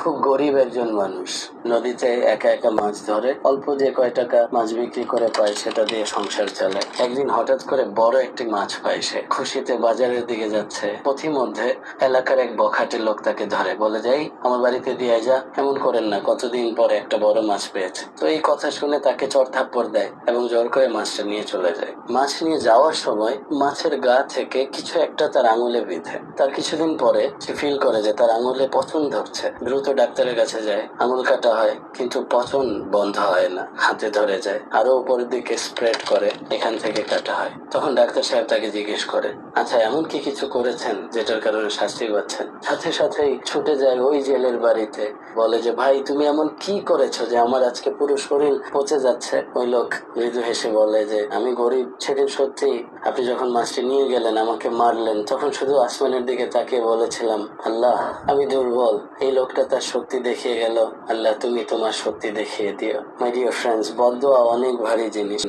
খুব গরিব একজন মানুষ। নদীতে একা একা মাছ ধরে, অল্প যে কয় টাকা মাছ বিক্রি করে পায় সেটা দিয়ে সংসার চালায় একদিন হঠাৎ করে বড় একটি মাছ পায় সে। খুশিতে বাজারের দিকে যাচ্ছে। পথিমধ্যে এলাকার এক বখাটে লোক তাকে ধরে। বলে যাই আমার বাড়িতে দিয়ে যা। এমন করেন না, কতদিন পরে একটা বড় মাছ পেয়েছে। তো এই কথা শুনে তাকে চর থাপ্পড় দেয় এবং জোর করে মাছটা নিয়ে চলে যায়। মাছ নিয়ে যাওয়ার সময় মাছের গা থেকে কিছু একটা তার আঙুলে বিঁধে। তার কিছুদিন পরে সে ফিল করে যে তার আঙুলে পচন ধরছে। দ্রুত ডাক্তারের কাছে যায়, আঙুল কাটা হয়, কিন্তু পচন বন্ধ হয় না, হাতে ধরে যায়, আরও উপরের দিকে স্প্রেড করে, এখান থেকে কাটা হয়। তখন ডাক্তার সাহেব তাকে জিজ্ঞেস করে আচ্ছা এমন কি কিছু করেছেন যেটার কারণে শাস্তি পাচ্ছেন? সাথে সাথেই ছুটে যায় ওই জেলের বাড়িতে, বলে যে, ভাই, তুমি এমন কি করেছ যে আমার আজকে পুরো শরীর পচে যাচ্ছে? ওই লোক মৃদু হেসে বলে যে, আমি গরিব সেদিন সত্যি। আপনি যখন মাছটি নিয়ে গেলেন, আমাকে মারলেন, তখন শুধু আসমানের দিকে তাকিয়ে বলেছিলাম, আল্লাহ, আমি দুর্বল এই লোকটা তার শক্তি দেখিয়ে গেল। আল্লাহ, তুমি তোমার শক্তি দেখিয়ে দিও। মাই ডিয়ার ফ্রেন্ডস বদোয়া অনেক ভারী জিনিস।